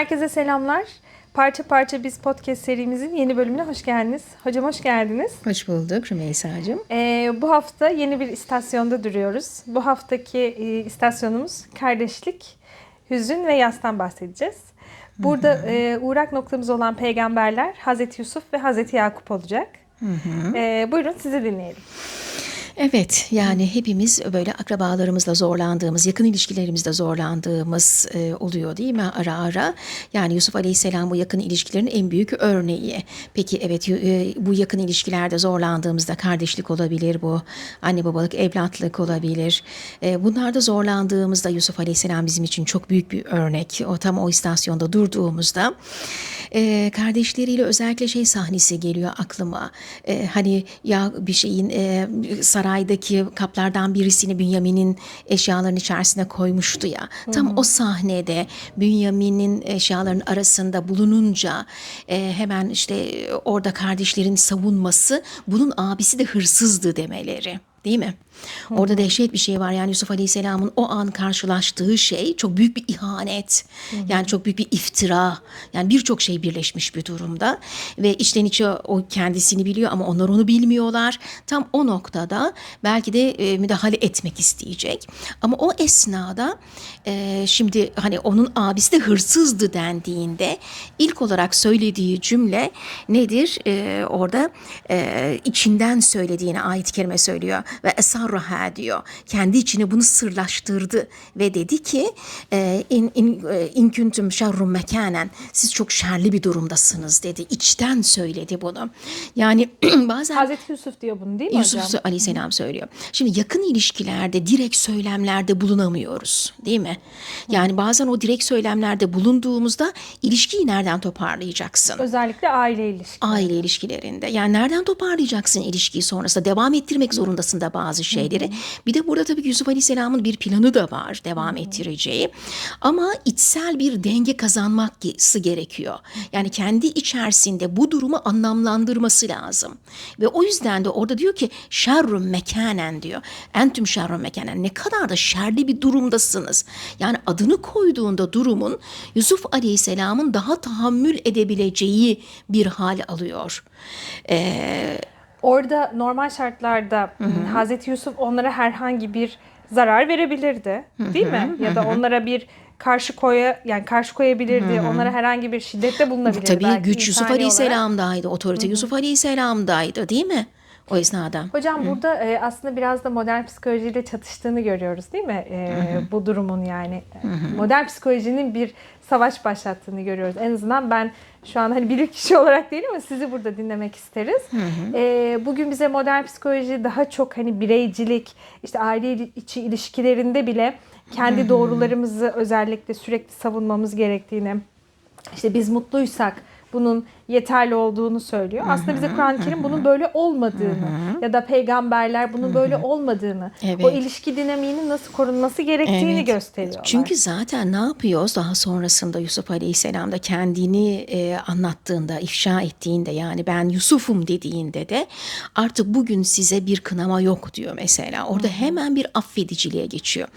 Herkese selamlar. Parça Parça Biz Podcast serimizin yeni bölümüne hoş geldiniz. Hocam hoş geldiniz. Hoş bulduk Rümeysa'cığım. Ee, bu hafta yeni bir istasyonda duruyoruz. Bu haftaki e, istasyonumuz kardeşlik, hüzün ve yastan bahsedeceğiz. Burada e, uğrak noktamız olan peygamberler Hazreti Yusuf ve Hazreti Yakup olacak. Ee, buyurun sizi dinleyelim. Evet yani hepimiz böyle akrabalarımızla zorlandığımız, yakın ilişkilerimizde zorlandığımız e, oluyor değil mi ara ara? Yani Yusuf Aleyhisselam bu yakın ilişkilerin en büyük örneği. Peki evet e, bu yakın ilişkilerde zorlandığımızda kardeşlik olabilir bu, anne babalık, evlatlık olabilir. E, bunlarda zorlandığımızda Yusuf Aleyhisselam bizim için çok büyük bir örnek. O tam o istasyonda durduğumuzda e, kardeşleriyle özellikle şey sahnesi geliyor aklıma. E, hani ya bir şeyin e, saraydaki kaplardan birisini Bünyamin'in eşyalarının içerisine koymuştu ya. Tam o sahnede Bünyamin'in eşyalarının arasında bulununca e, hemen işte orada kardeşlerin savunması bunun abisi de hırsızdı demeleri. Değil mi? Orada dehşet bir şey var. Yani Yusuf Aleyhisselam'ın o an karşılaştığı şey çok büyük bir ihanet. Yani çok büyük bir iftira. Yani birçok şey birleşmiş bir durumda. Ve içten içe o kendisini biliyor ama onlar onu bilmiyorlar. Tam o noktada belki de e, müdahale etmek isteyecek. Ama o esnada e, şimdi hani onun abisi de hırsızdı dendiğinde ilk olarak söylediği cümle nedir? E, orada içinden söylediğine ayet-i kerime söylüyor ve esarraha diyor. Kendi içine bunu sırlaştırdı ve dedi ki e, in in in kuntum şerrum mekanen siz çok şerli bir durumdasınız dedi. İçten söyledi bunu. Yani bazen Hazreti Yusuf diyor bunu değil mi Yusuf hocam? Aleyhisselam söylüyor. Şimdi yakın ilişkilerde direkt söylemlerde bulunamıyoruz değil mi? Yani bazen o direkt söylemlerde bulunduğumuzda ilişkiyi nereden toparlayacaksın? Özellikle aile ilişkileri. Aile ilişkilerinde. Yani nereden toparlayacaksın ilişkiyi sonrasında? Devam ettirmek zorundasın da bazı şeyleri. Bir de burada tabii ki Yusuf Aleyhisselam'ın bir planı da var devam ettireceği. Ama içsel bir denge kazanması gerekiyor. Yani kendi içerisinde bu durumu anlamlandırması lazım. Ve o yüzden de orada diyor ki şerrun mekanen diyor. Entüm şerrun mekanen. Ne kadar da şerli bir durumdasınız. Yani adını koyduğunda durumun Yusuf Aleyhisselam'ın daha tahammül edebileceği bir hal alıyor. Ee, Orada normal şartlarda Hazreti Yusuf onlara herhangi bir zarar verebilirdi, değil mi? Ya da onlara bir karşı koya yani karşı koyabilirdi. Onlara herhangi bir şiddette bulunabilirdi. tabii belki güç Yusuf. Aleyhisselam'daydı. Otorite Yusuf Aleyhisselam'daydı değil mi? O esnada. Hocam burada e, aslında biraz da modern psikolojiyle çatıştığını görüyoruz değil mi? E, bu durumun yani E, modern psikolojinin bir savaş başlattığını görüyoruz. En azından ben şu an hani bilir kişi olarak değil ama sizi burada dinlemek isteriz. E, bugün bize modern psikoloji daha çok hani bireycilik, işte aile içi ilişkilerinde bile kendi doğrularımızı özellikle sürekli savunmamız gerektiğini, işte biz mutluysak bunun yeterli olduğunu söylüyor. Aslında bize Kur'an-ı Kerim bunun böyle olmadığını ya da peygamberler bunun böyle olmadığını, o Evet. ilişki dinamiğinin nasıl korunması gerektiğini Evet. gösteriyorlar. Çünkü zaten ne yapıyoruz daha sonrasında Yusuf Aleyhisselam da kendini e, anlattığında, ifşa ettiğinde yani ben Yusuf'um dediğinde de artık bugün size bir kınama yok diyor mesela. Orada hemen bir affediciliğe geçiyor.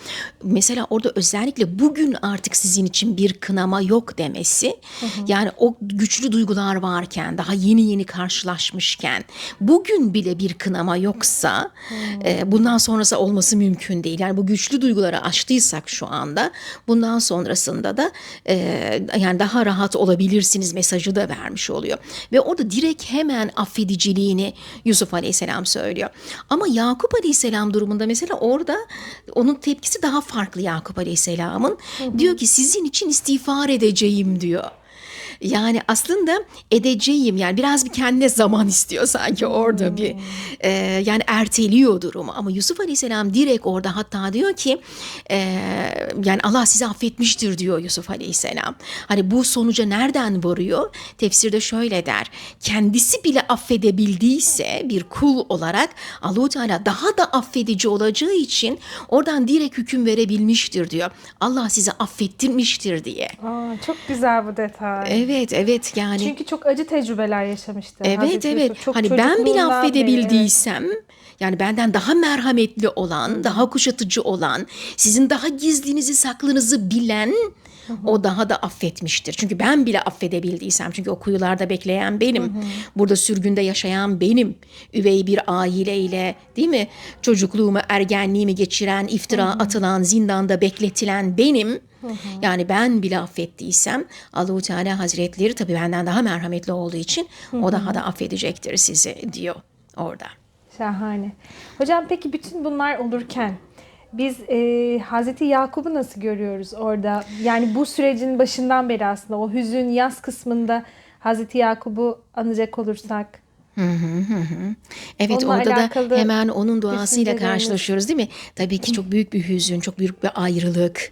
Mesela orada özellikle bugün artık sizin için bir kınama yok demesi yani o güçlü duygular varken daha yeni yeni karşılaşmışken bugün bile bir kınama yoksa e, bundan sonrası olması mümkün değil. Yani bu güçlü duyguları aştıysak şu anda bundan sonrasında da e, yani daha rahat olabilirsiniz mesajı da vermiş oluyor. Ve orada direkt hemen affediciliğini Yusuf Aleyhisselam söylüyor. Ama Yakup Aleyhisselam durumunda mesela orada onun tepkisi daha farklı Yakup Aleyhisselam'ın. Diyor ki sizin için istiğfar edeceğim diyor. Yani aslında edeceğim yani biraz bir kendine zaman istiyor sanki orada bir e, yani erteliyor durumu ama Yusuf Aleyhisselam direkt orada hatta diyor ki e, yani Allah sizi affetmiştir diyor Yusuf Aleyhisselam. Hani bu sonuca nereden varıyor? Tefsirde şöyle der kendisi bile affedebildiyse bir kul olarak Allahu Teala daha da affedici olacağı için oradan direkt hüküm verebilmiştir diyor. Allah sizi affettirmiştir diye. Aa, çok güzel bu detay. Evet, evet yani. Çünkü çok acı tecrübeler yaşamıştı. Evet Hazreti evet. Yusuf. Çok hani ben bile çocukluğundan beri, affedebildiysem yani benden daha merhametli olan, daha kuşatıcı olan, sizin daha gizlinizi saklınızı bilen o daha da affetmiştir. Çünkü ben bile affedebildiysem çünkü o kuyularda bekleyen benim. Burada sürgünde yaşayan benim. Üvey bir aileyle değil mi? Çocukluğumu, ergenliğimi geçiren, iftira atılan, zindanda bekletilen benim. Yani ben bile affettiysem Allahu Teala Hazretleri tabii benden daha merhametli olduğu için o daha da affedecektir sizi diyor orada. Şahane. Hocam peki bütün bunlar olurken biz e, Hazreti Yakup'u nasıl görüyoruz orada? Yani bu sürecin başından beri aslında o hüzün yaz kısmında Hazreti Yakup'u anacak olursak. Evet Onunla orada da hemen onun duasıyla karşılaşıyoruz değil mi? Tabii ki çok büyük bir hüzün, çok büyük bir ayrılık.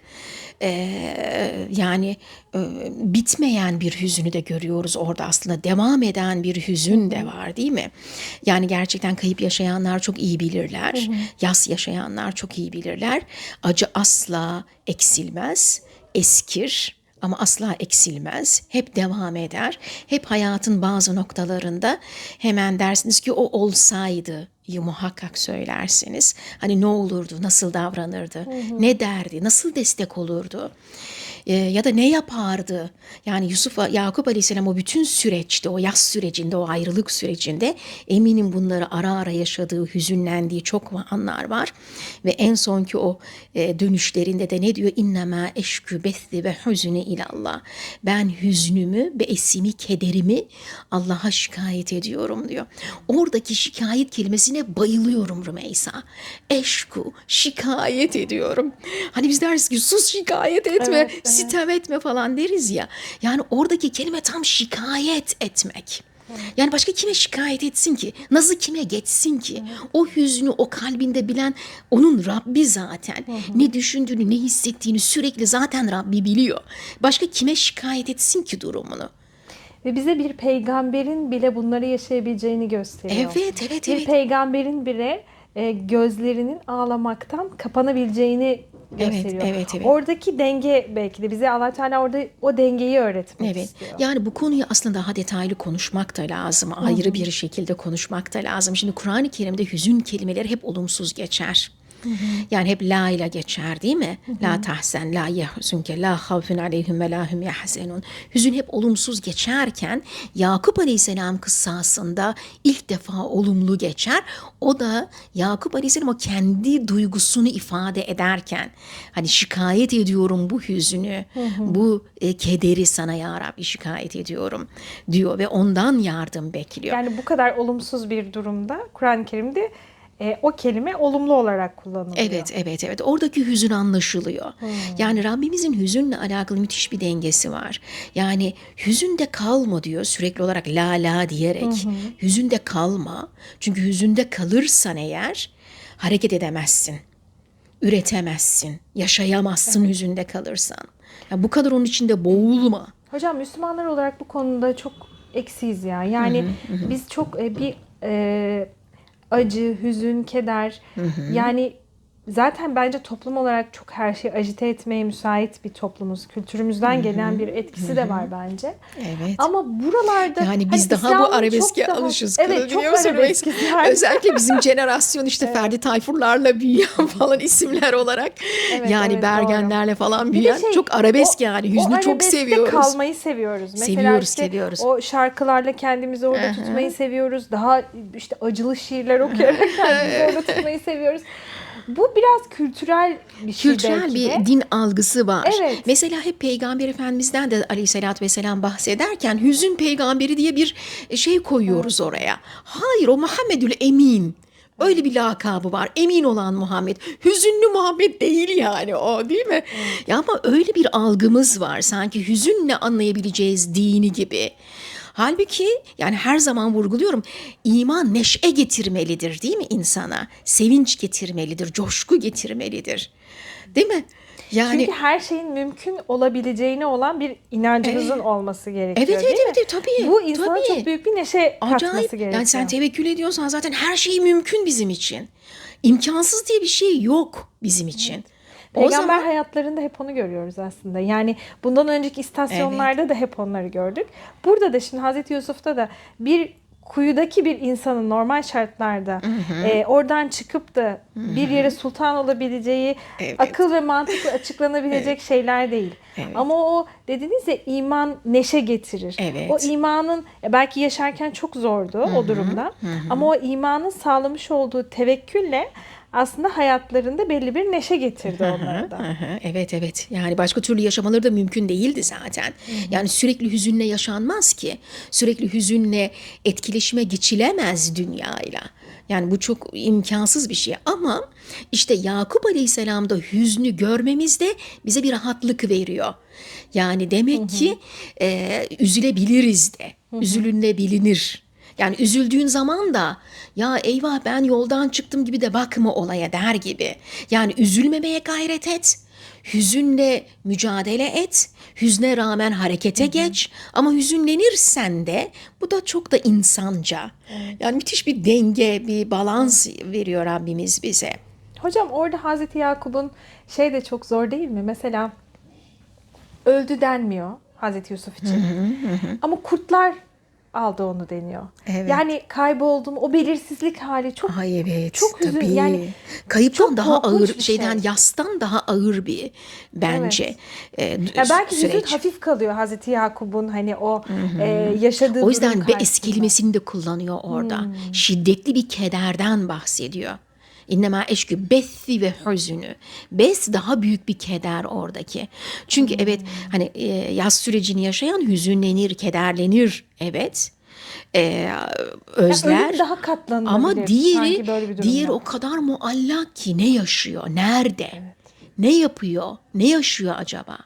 Ee, yani e, bitmeyen bir hüzünü de görüyoruz orada aslında devam eden bir hüzün de var değil mi? Yani gerçekten kayıp yaşayanlar çok iyi bilirler. Yas yaşayanlar çok iyi bilirler. Acı asla eksilmez, eskir ama asla eksilmez. Hep devam eder. Hep hayatın bazı noktalarında hemen dersiniz ki o olsaydı muhakkak söylersiniz. Hani ne olurdu, nasıl davranırdı, ne derdi, nasıl destek olurdu Ee, ya da ne yapardı? Yani Yusuf, Yakup Aleyhisselam o bütün süreçte, o yaz sürecinde, o ayrılık sürecinde eminim bunları ara ara yaşadığı, hüzünlendiği çok anlar var. Ve en sonki o e, dönüşlerinde de ne diyor? İnnemâ eşkü bethi ve hüzünü ilallah. Ben hüznümü esimi, kederimi Allah'a şikayet ediyorum diyor. Oradaki şikayet kelimesine bayılıyorum Rümeysa. Eşku, şikayet ediyorum. Hani biz deriz ki sus şikayet etme, evet. Sitem etme falan deriz ya. Yani oradaki kelime tam şikayet etmek. Yani başka kime şikayet etsin ki? Nazı kime geçsin ki? O hüznü o kalbinde bilen onun Rabbi zaten. Ne düşündüğünü, ne hissettiğini sürekli zaten Rabbi biliyor. Başka kime şikayet etsin ki durumunu? Ve bize bir peygamberin bile bunları yaşayabileceğini gösteriyor. Evet, evet, Bir evet. peygamberin bile e, gözlerinin ağlamaktan kapanabileceğini gösteriyor. evet, evet. Oradaki denge belki de bize Allah Teala orada o dengeyi öğretmek Evet. istiyor. Yani bu konuyu aslında daha detaylı konuşmak da lazım. Ayrı bir şekilde konuşmak da lazım. Şimdi Kur'an-ı Kerim'de hüzün kelimeleri hep olumsuz geçer. Yani hep la ile geçer değil mi? La tahsen, la yahzunke, la havfun aleyhim ve la hum yahzenun. Hüzün hep olumsuz geçerken Yakup Aleyhisselam kıssasında ilk defa olumlu geçer. O da Yakup Aleyhisselam o kendi duygusunu ifade ederken hani şikayet ediyorum bu hüzünü, bu e, kederi sana ya Rabbi şikayet ediyorum diyor ve ondan yardım bekliyor. Yani bu kadar olumsuz bir durumda Kur'an-ı Kerim'de e, o kelime olumlu olarak kullanılıyor. Evet, evet, evet. Oradaki hüzün anlaşılıyor. Yani Rabbimizin hüzünle alakalı müthiş bir dengesi var. Yani hüzünde kalma diyor sürekli olarak la la diyerek. Hüzünde kalma. Çünkü hüzünde kalırsan eğer hareket edemezsin. Üretemezsin. Yaşayamazsın hüzünde kalırsan. Ya bu kadar onun içinde boğulma. Hocam Müslümanlar olarak bu konuda çok eksiyiz ya. Yani biz çok e, bir e, acı, hüzün, keder. Yani zaten bence toplum olarak çok her şeyi ajite etmeye müsait bir toplumuz. Kültürümüzden gelen bir etkisi de var bence. Evet. Ama buralarda Yani biz hani daha İslam'ın bu arabeske çok daha- alışız. Evet çok arabeskiz yani. Özellikle bizim jenerasyon işte Ferdi Tayfurlarla büyüyen falan isimler olarak. Evet, yani evet, Bergenlerle falan Bir de büyüyen şey, çok arabesk o- yani. o Hüznü çok arabeskte seviyoruz. kalmayı seviyoruz. Mesela Seviyoruz, işte seviyoruz. o şarkılarla kendimizi orada tutmayı seviyoruz. Daha işte acılı şiirler okuyarak kendimizi orada tutmayı seviyoruz. Bu biraz kültürel bir şey Kültürel belki bir de. din algısı var. Evet. Mesela hep Peygamber Efendimiz'den de aleyhissalatü vesselam bahsederken hüzün peygamberi diye bir şey koyuyoruz oraya. Hayır o Muhammedül Emin. Öyle bir lakabı var. Emin olan Muhammed. Hüzünlü Muhammed değil yani o değil mi? Ya ama öyle bir algımız var. Sanki hüzünle anlayabileceğiz dini gibi. Halbuki yani her zaman vurguluyorum iman neşe getirmelidir değil mi insana? Sevinç getirmelidir, coşku getirmelidir. Değil mi? Yani Çünkü her şeyin mümkün olabileceğine olan bir inancımızın olması gerekiyor Evet, evet, evet, evet, tabii, Bu insana tabii. çok büyük bir neşe katması acayip. gerekiyor. Yani sen tevekkül ediyorsan zaten her şey mümkün bizim için. İmkansız diye bir şey yok bizim için. O Peygamber zaman hayatlarında hep onu görüyoruz aslında. Yani bundan önceki istasyonlarda da hep onları gördük. Burada da şimdi Hazreti Yusuf'ta da bir kuyudaki bir insanın normal şartlarda e, oradan çıkıp da bir yere sultan olabileceği Evet. akıl ve mantıkla açıklanabilecek şeyler değil. Evet. Ama o dediniz ya iman neşe getirir. Evet. O imanın belki yaşarken çok zordu o durumda. Ama o imanın sağlamış olduğu tevekkülle aslında hayatlarında belli bir neşe getirdi onlara da. Evet evet yani başka türlü yaşamaları da mümkün değildi zaten. Yani sürekli hüzünle yaşanmaz ki. Sürekli hüzünle etkileşime geçilemez dünyayla. Yani bu çok imkansız bir şey ama işte Yakup Aleyhisselam'da hüznü görmemiz de bize bir rahatlık veriyor. Yani demek ki e, üzülebiliriz de, üzülünebilinir. Yani üzüldüğün zaman da ya eyvah ben yoldan çıktım gibi de bakma olaya der gibi. Yani üzülmemeye gayret et. Hüzünle mücadele et. Hüzne rağmen harekete geç. Ama hüzünlenirsen de bu da çok da insanca. Yani müthiş bir denge, bir balans veriyor Rabbimiz bize. Hocam orada Hazreti Yakup'un şey de çok zor değil mi? Mesela öldü denmiyor Hazreti Yusuf için. Ama kurtlar aldı onu deniyor. Evet. Yani kayboldum o belirsizlik hali çok Ay evet. Çok hüzün- tabii. yani kayıptan çok daha ağır bir şeyden şey. yastan daha ağır bir bence e, ya belki hüzün süreç. hafif kalıyor Hazreti Yakup'un hani o e, yaşadığı O yüzden karşısında. kelimesini de kullanıyor orada. Hmm. Şiddetli bir kederden bahsediyor. İnnemâ eşkü bethi ve hüzünü. Bes daha büyük bir keder oradaki. Çünkü Hmm. evet hani e, yaz sürecini yaşayan hüzünlenir, kederlenir. Evet. E, özler. daha katlanılabilir. Ama diğeri, diğeri o kadar muallak ki ne yaşıyor, nerede, ne yapıyor, ne yaşıyor acaba?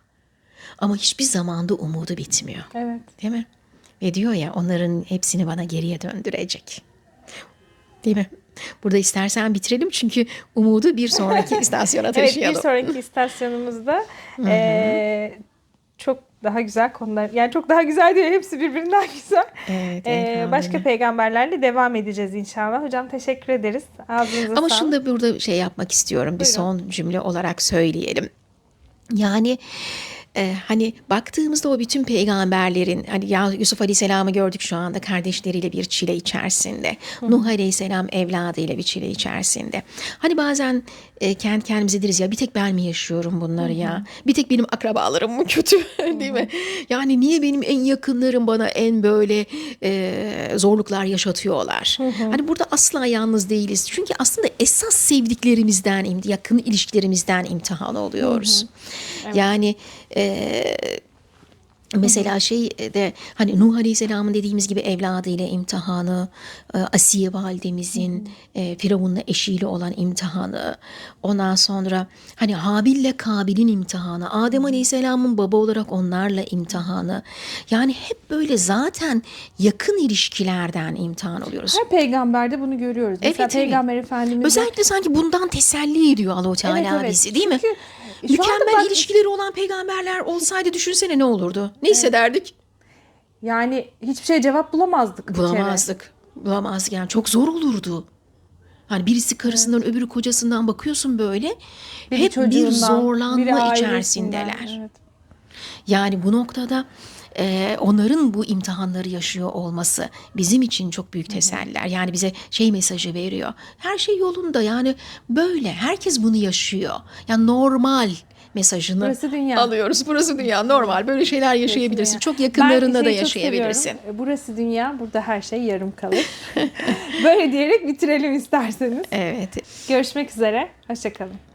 Ama hiçbir zamanda umudu bitmiyor. Evet. Değil mi? Ve diyor ya onların hepsini bana geriye döndürecek. Değil mi? Burada istersen bitirelim çünkü umudu bir sonraki istasyona Evet taşıyalım. bir sonraki istasyonumuzda eee, çok daha güzel konular. Yani çok daha güzel diyor. Hepsi birbirinden güzel. Evet, elhamdülillah. başka peygamberlerle devam edeceğiz inşallah. Hocam teşekkür ederiz. Ağzınıza Ama sağlık. şunu da burada şey yapmak istiyorum. Bir Buyurun. son cümle olarak söyleyelim. Yani e, hani baktığımızda o bütün peygamberlerin hani ya Yusuf Aleyhisselam'ı gördük şu anda kardeşleriyle bir çile içerisinde. Nuh Aleyhisselam evladıyla bir çile içerisinde. Hani bazen e, kendi kendimize deriz ya bir tek ben mi yaşıyorum bunları ya? Bir tek benim akrabalarım mı kötü değil mi? Yani niye benim en yakınlarım bana en böyle e, zorluklar yaşatıyorlar? Hani burada asla yalnız değiliz. Çünkü aslında esas sevdiklerimizden, im- yakın ilişkilerimizden imtihan oluyoruz. Yani e, Mesela şey de hani Nuh Aleyhisselam'ın dediğimiz gibi evladıyla imtihanı, e, Asiye validemizin e, Firavun'la eşiyle olan imtihanı, ondan sonra hani Habil'le Kabil'in imtihanı, Adem Aleyhisselam'ın baba olarak onlarla imtihanı. Yani hep böyle zaten yakın ilişkilerden imtihan oluyoruz. Her peygamberde bunu görüyoruz. Mesela Evet, evet. Peygamber Efendimiz Özellikle sanki bundan teselli ediyor Allahu Teala Evet, evet. bizi değil mi? Çünkü anda Mükemmel bak- ilişkileri olan peygamberler olsaydı düşünsene ne olurdu? Ne hissederdik? yani hiçbir şey cevap bulamazdık. Bulamazdık. Bulamazdık yani çok zor olurdu. Hani birisi karısından öbürü kocasından bakıyorsun böyle Biri hep bir zorlanma içerisindeler. evet. Yani bu noktada e, onların bu imtihanları yaşıyor olması bizim için çok büyük teseller. Yani bize şey mesajı veriyor. Her şey yolunda yani böyle herkes bunu yaşıyor. Yani normal mesajını Burası dünya. alıyoruz. Burası dünya normal. Böyle şeyler yaşayabilirsin. Çok yakınlarında da yaşayabilirsin. E, Burası dünya, burada her şey yarım kalır. Böyle diyerek bitirelim isterseniz. Evet. Görüşmek üzere. Hoşçakalın.